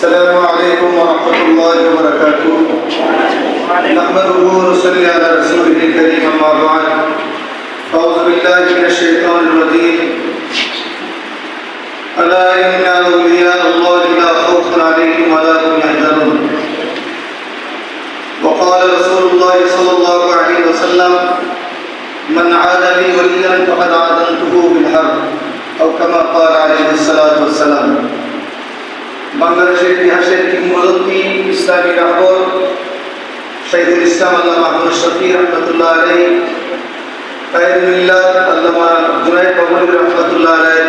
السلام عليكم ورحمة الله وبركاته. نحمده ونصلي على رسوله الكريم أما بعد. أعوذ بالله من الشيطان الرجيم. ألا إن أولياء الله لا خوف عليهم ولا هم يحزنون. وقال رسول الله صلى الله عليه وسلم من عاد لي وليا فقد عادنته بالحرب أو كما قال عليه الصلاة والسلام. বাংলাদেশের ইতিহাসের কিংবদন্তি ইসলামী রাহবর শাইখুল ইসলাম আল্লাহ মাহমুদ শফি রহমতুল্লাহ আলাই কায়দুল্লাহ আল্লামা জুনাইদ কমলিক রহমতুল্লাহ আলাই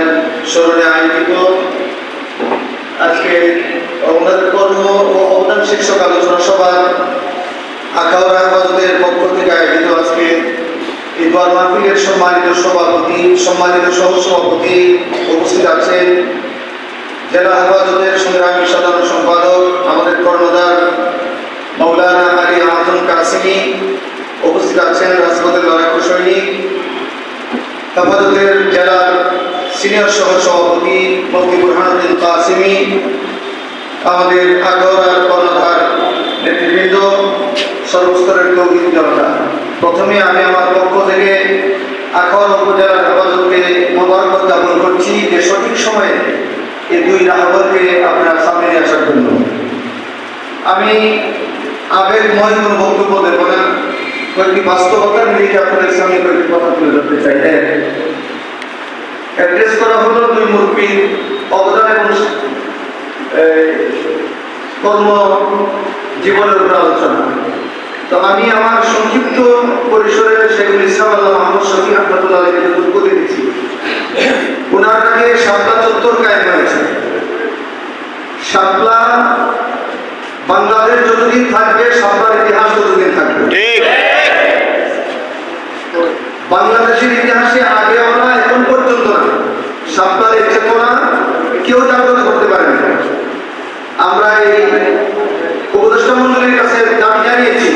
স্মরণে আয়োজিত আজকে ওনাদের কর্ম ও অবদান শীর্ষক আলোচনা সভা আখাউড়া হেফাজতের পক্ষ থেকে আয়োজিত আজকে এই মাহফিলের সম্মানিত সভাপতি, সম্মানিত সহসভাপতি উপস্থিত আছেন জেলা হেফাজতের সংগ্রামী সাধারণ সম্পাদক, আমাদের কর্ণধার মৌলানা আলী আহমদ কাসিমি উপস্থিত আছেন রাজপথের লড়াকু সৈনিক। হেফাজতের জেলার সিনিয়র সহ সভাপতি মুফতি বুরহানুদ্দিন কাসিমি, আমাদের আগ্রহার কর্ণধার নেতৃবৃন্দ, সর্বস্তরের তৌহিদ জনতা। প্রথমে আমি আমার পক্ষ থেকে আখাউড়া উপজেলার হেফাজতকে মোবারকবাদ জ্ঞাপন করছি যে সঠিক সময়ে এই দুই রাহবরকে আপনার সামনে নিয়ে আসার জন্য। আমি আবেগময় কোনো বক্তব্য দেব না। কয়েকটি বাস্তবতার নিরিখে আপনাদের সামনে কয়েকটি কথা তুলে ধরতে চাই। অ্যাড্রেস করা হলো দুই মুরব্বীর অবদান এবং কর্ম জীবনের উপর আলোচনা। তো আমি আমার সংক্ষিপ্ত পরিসরে শেখুল ইসলাম আল্লাহ মোহাম্মদ শফি আহমদুল্লাহ দেখেছি ওনার আগে শাপলা চত্বর কায়েম হয়েছে শাপলা বাংলাদেশ যতদিন থাকবে শাপলার ইতিহাস ততদিন থাকবে। বাংলাদেশের ইতিহাসে আগে আমরা এখন পর্যন্ত না। শাপলার চেতনা কেউ জাগ্রত করতে পারেনি। আমরা এই উপদেষ্টা মন্ডলীর কাছে দাবি জানিয়েছি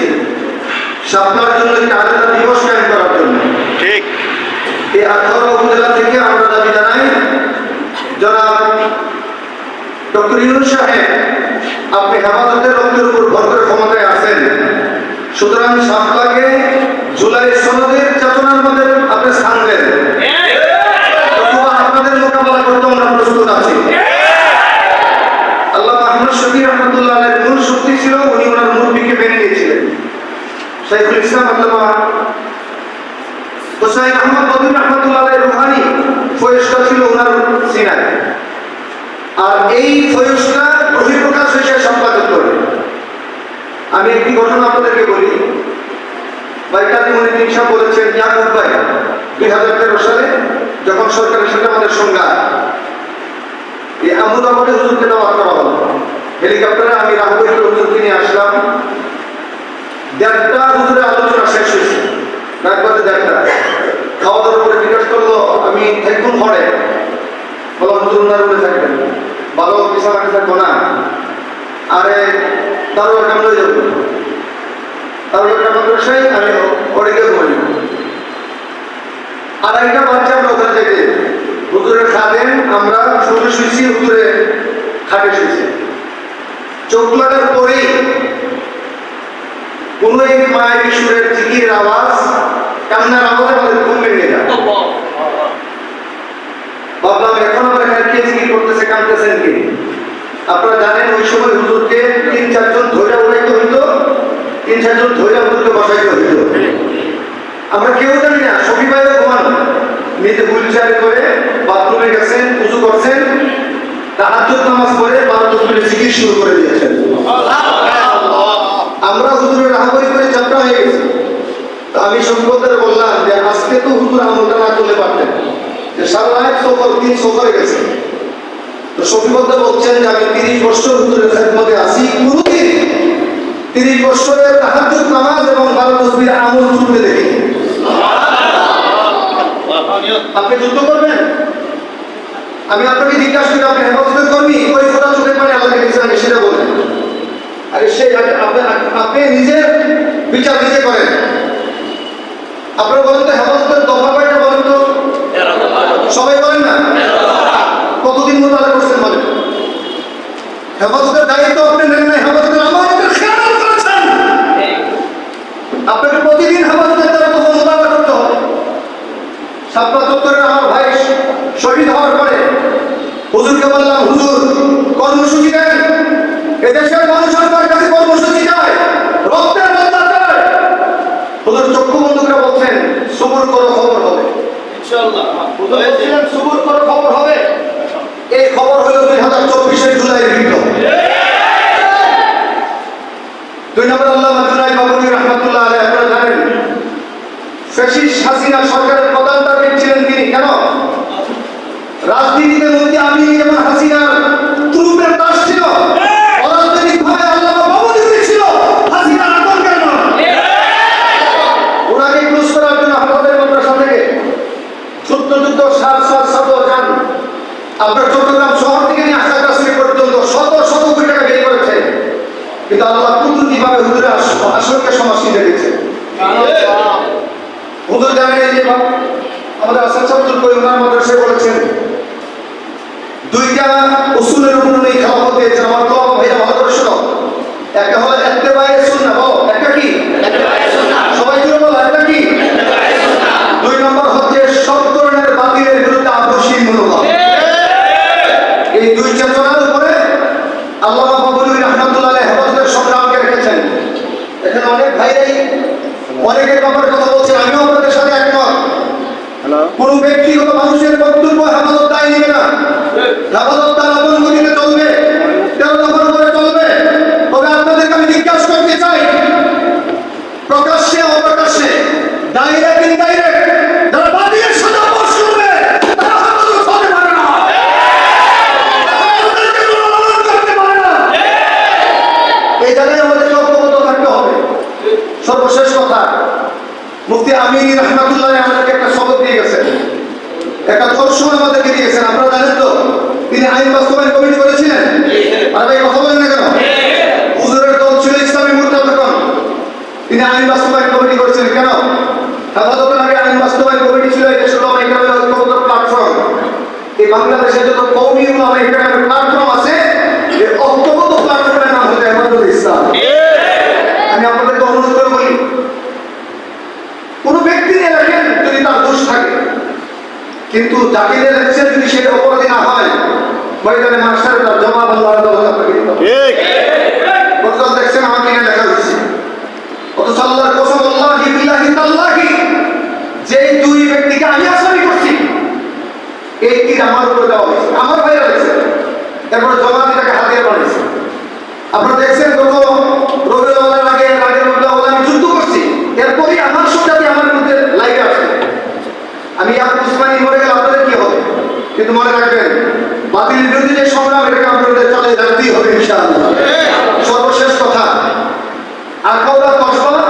শাপলার জন্য একটি আলাদা দিবস কায়েম করার জন্য ঠিক আখাউড়া উপজেলা থেকে আপনি হেফাজতের রক্তের উপর ভর ক্ষমতায় আছেন। সুতরাং সাপলাকে জুলাই সনদের চেতনার মধ্যে আপনি স্থান আপনাদের মোকাবেলা করতে আমরা প্রস্তুত আছি। আল্লাহ ছিল, উনি ওনার মুরব্বীকে মেনে নিয়েছিলেন। শাইখুল ইসলাম আল্লামা হোসাইন আহমদ মদিন রহমতুল্লাহ রুহানি ফয়েসটা ছিল ওনার সিনায়। আর এই ফয়েসটা বহিঃপ্রকাশ হয়েছে সম্পাদক করে আমি একটি ঘটনা আপনাদেরকে বলি। বাইকাতি মনিদিন সাহেব বলেছেন ইয়াকুব ভাই দুই হাজার তেরো সালে যখন সরকারের সাথে আমাদের সংঘাত, এই আহমদাবাদে হুজুরকে দেওয়া করা হলো। হেলিকপ্টারে আমি রাহুল হুজুরকে নিয়ে আসলাম। দেড়টা হুজুরের আলোচনা শেষ হয়েছে। রাত দেড়টা। খাওয়া দাওয়ার পরে জিজ্ঞাসা করল, আমি থাকুন ঘরে বললাম ভালো বিছানা থাকব না আরে একটা লয়ে যাব? আর একটা বাচ্চা আমরা ওখানে থেকে হুজুরের খাদেন আমরা শুনে শুয়েছি, হুজুরে খাটে শুয়েছি। চোখ পরেই কোনো এক মায়ের সুরের আওয়াজ, কান্নার আওয়াজে আমাদের ঘুম ভেঙে যায় ভাবলাম এখন আমরা এখানে কে জিকির করতেছে কাঁদতেছেন কি আপনারা জানেন ওই সময় হুজুরকে তিন চারজন ধৈর্য উঠাইতে হইতো তিন চারজন ধৈর্য হুজুরকে বসাইতে হইতো আমরা কেউ জানি না সবই বাইরে ঘুমানো নিজে করে, বাথরুমে গেছেন উঁচু করছেন, তাহাজ্জুদ নামাজ পড়ে বারো দশ মিনিট শুরু করে দিয়েছেন। আমরা হুজুরের রাহাবারি করে যাত্রা হয়ে গেছি। তো আমি সম্পদের বললাম যে আজকে তো হুজুর আমলটা না করলে পারতেন যে সারা রাত সফর দিন সফরে গেছে। তো শফিবদ্ধ বলছেন যে আমি তিরিশ বছর হুজুরের খেদমতে আছি। কোনোদিন তিরিশ বছরের তাহাজুদ নামাজ এবং বারো তসবির আমল হুজুরকে দেখি আপনি যুদ্ধ করবেন? আমি আপনাকে জিজ্ঞাসা করি, আপনি হেফাজতের কর্মী? ওই ফোটা চোখের পানি আল্লাহকে দিয়েছেন সেটা বলেন। আরে সে আপনি আপনি নিজে বিচার নিজে করেন। আপনারা বলেন তো হেফাজতের দফা কয়টা বলেন তো? সবাই বলেন না? কতদিন মোতালা করছেন বলেন? হেফাজতের দায়িত্ব আপনি নেন নাই, হেফাজতের করেছেন? আপনাকে প্রতিদিন হেফাজতের দ্বারা তখন মোকাবেলা করতে হবে চত্বরের আমার ভাই শহীদ হওয়ার পরে হুজুরকে বললাম হুজুর কর্মসূচি দেন এদেশের মানুষ আপনার কাছে কর্মসূচি চায় রক্তের বদলা চায়। হুজুর চক্ষু বন্ধ করে বলছেন সবুর করো খবর হবে। ইনশাআল্লাহ হুজুর বলছিলেন সবুর করো খবর হবে। এই খবর হলো দুই হাজার চব্বিশের জুলাইয়ের ভিডিও দুই নম্বর আল্লাহ জুলাই বাবুরি রহমতুল্লাহ আলাই আপনারা জানেন ফ্যাসিস্ট হাসিনা সরকারের কেন? রাজনীতিতে মধ্যে আমি এবং হাসিনার ট্রুপের দাস ছিল। অরাজনৈতিকভাবে আল্লাহ বাবুরি ছিল। হাসিনার আতঙ্কের নয় ওনাকে ক্লোজ করার জন্য আমাদের মাদ্রাসা থেকে যুদ্ধ যুদ্ধ সাত সাত শত যান আপনার চট্টগ্রাম শহর থেকে নিয়ে আসার কাছে পর্যন্ত শত শত কোটি টাকা বের করেছে। কিন্তু আল্লাহ কুদরতি ভাবে হুজুরের আস- আসরকে সমাসী রেখেছে হুজুর জানেন যে বা- আমাদের আসাদ সাবজুল করি ওনার মাদ্রাসায় বলেছেন দুইটা উসুলের উপর খেলাফত দিয়েছেন আমার ভাইয়া ভালো করে শোনো। একটা হলো একটা বাইরে শুননা বলো একটা কি? সবাই জুড়ে বলো একটা কি? দুই নম্বর হচ্ছে সব ধরনের বাতিলের বিরুদ্ধে আদর্শী মনোভাব এই দুই চেতনার উপরে আল্লাহ বাবুল রহমতুল্লাহ হেফাজতের সংগ্রামকে রেখেছেন। এখানে অনেক ভাইরাই অনেকের ব্যাপারে কথা বলছেন আমিও আপনাদের সাথে একমত কোন ব্যক্তিগত মানুষের বক্তব্য হেফাজত দায় নিবে না হেফাজত তার আপন গতিতে চলবে তেরো দফার করে চলবে তবে আপনাদেরকে আমি জিজ্ঞাসা করতে চাই প্রকাশ্যে অপ্রকাশ্যে ডাইরেক্ট ইনডাইরেক্ট যারা বাতিলের সাথে আপোষ করবে তারা হেফাজত হতে পারে না হেফাজতকে কোনো লালন করতে পারে না। এই জায়গায় আমাদের ঐক্যবদ্ধ থাকতে হবে সর্বশেষ কথা মুফতি আমিন রহমাতুল্লাহ আমাদেরকে একটা শপথ দিয়ে গেছেন একটা দর্শন আমাদেরকে দিয়েছেন আপনারা জানেন তো তিনি আইন বাস্তবায়ন কমিটি করেছিলেন আর ভাই কথা বলেন না কেন হুজুরের দল ছিল ইসলামী মুরতাদগণ তিনি আইন বাস্তবায়ন কমিটি করেছেন কেন হেফাজতের আগে আইন বাস্তবায়ন কমিটি ছিল এই দেশের ওলামা ইকরামের ঐক্যবদ্ধ প্ল্যাটফর্ম এই বাংলাদেশে যত কৌমি ওলামা ইকরামের প্ল্যাটফর্ম আছে এই ঐক্যবদ্ধ প্ল্যাটফর্মের নাম হচ্ছে হেফাজত ইসলাম আমি আপনাদেরকে অনুরোধ করে বলি কোনো ব্যক্তি নিয়ে রাখেন যদি তার দোষ থাকে কিন্তু যাকে যদি সে অপরাধী না হয় ময়দানে মাস্টার তার জবাব আল্লাহ হবে। গতকাল দেখছেন আমাকে নিয়ে লেখা হয়েছে অথচ আল্লাহর কসম আল্লাহি বিল্লাহি তাল্লাহি যে দুই ব্যক্তিকে আমি আসামি করছি এই তীর আমার উপরে দেওয়া হয়েছে। আমার ভাইরা হয়েছে তারপরে জবাব এটাকে হাতিয়ার বানিয়েছে আপনারা দেখছেন গত রবিউলের আগে আগে রবিউল আমি যুদ্ধ করছি এরপরই আমার সোজাটি আমার মধ্যে লাইভে আসে আমি আর উসমানি মরে গেলে আপনাদের কি হবে কিন্তু মনে রাখবেন বাতিলের বিরুদ্ধে যে সংগ্রাম এটাকে আপনাদের চালিয়ে রাখতেই হবে ইনশাআল্লাহ সর্বশেষ কথা আখাউড়া কসবা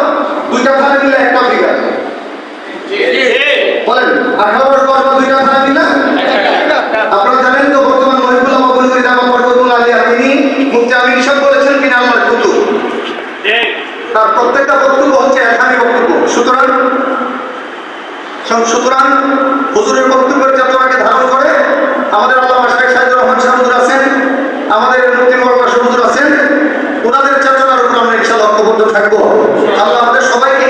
দুইটা থানা মিলে একটা ফিগার বলেন আখাউড়ার কসবা দুইটা থানা মিলে আপনারা জানেন তো, বর্তমান মাহবুল জামা পর্বতুল আলিয়া তিনি মুফতি আমিন সাহেব বলেছেন তিনি আল্লাহর কুতুব তার প্রত্যেকটা বক্তব্য হচ্ছে একাধিক বক্তব্য। সুতরাং সুতরাং হুজুরের বক্তব্যের চেতনাকে ধারণ করে, আমাদের আল্লাহ আমাদের মুক্তি মরলা সমুদ্র আছেন। ওনাদের চেতনার উপর আমরা ইচ্ছা করতে থাকব। আল্লাহ আমাদের সবাইকে